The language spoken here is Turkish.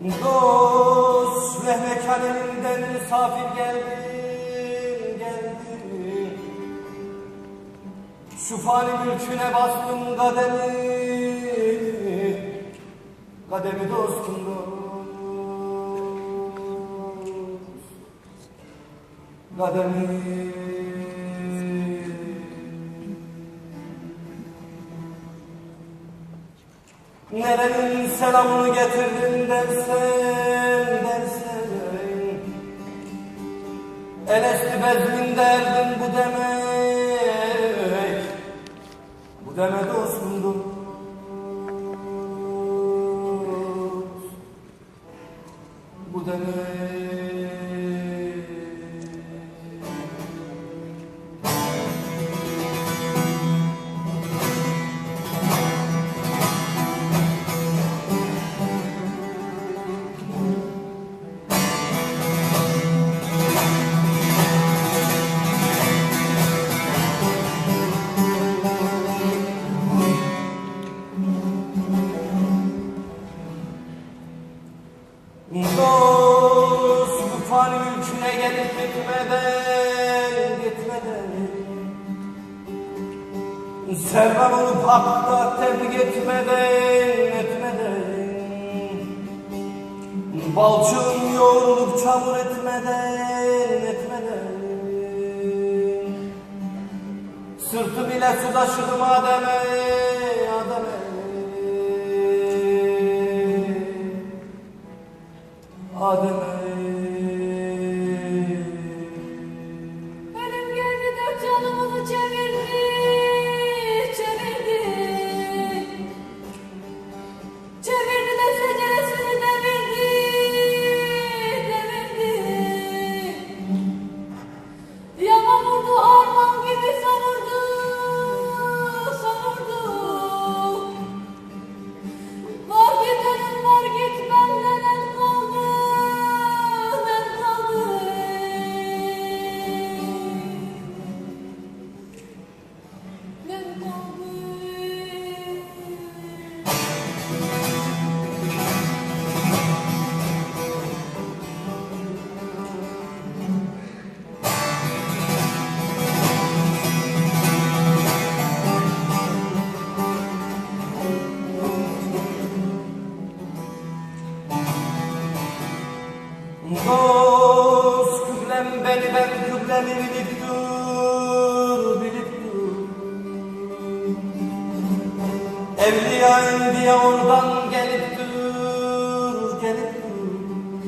Dost Mehmet elinden misafir geldin, geldin Şu fani mülküne bastım kademi. Kademi dostum dost Kademi Nerenin selamını getirdin dersen dersen El esti bezmin derdin bu demek. Bu deme dostum dost Bu demek Dost bu fani mülküne gelip gitmeden, gitmeden Servan olup hakta tebrik etmeden, etmeden. Balçığın yoğrulup çamur etmeden, etmeden. Sırtı bile su taşıdım Adem'e, Adem'e Adem'e kıblemi bilip dur, bilip dur. Evliya diye oradan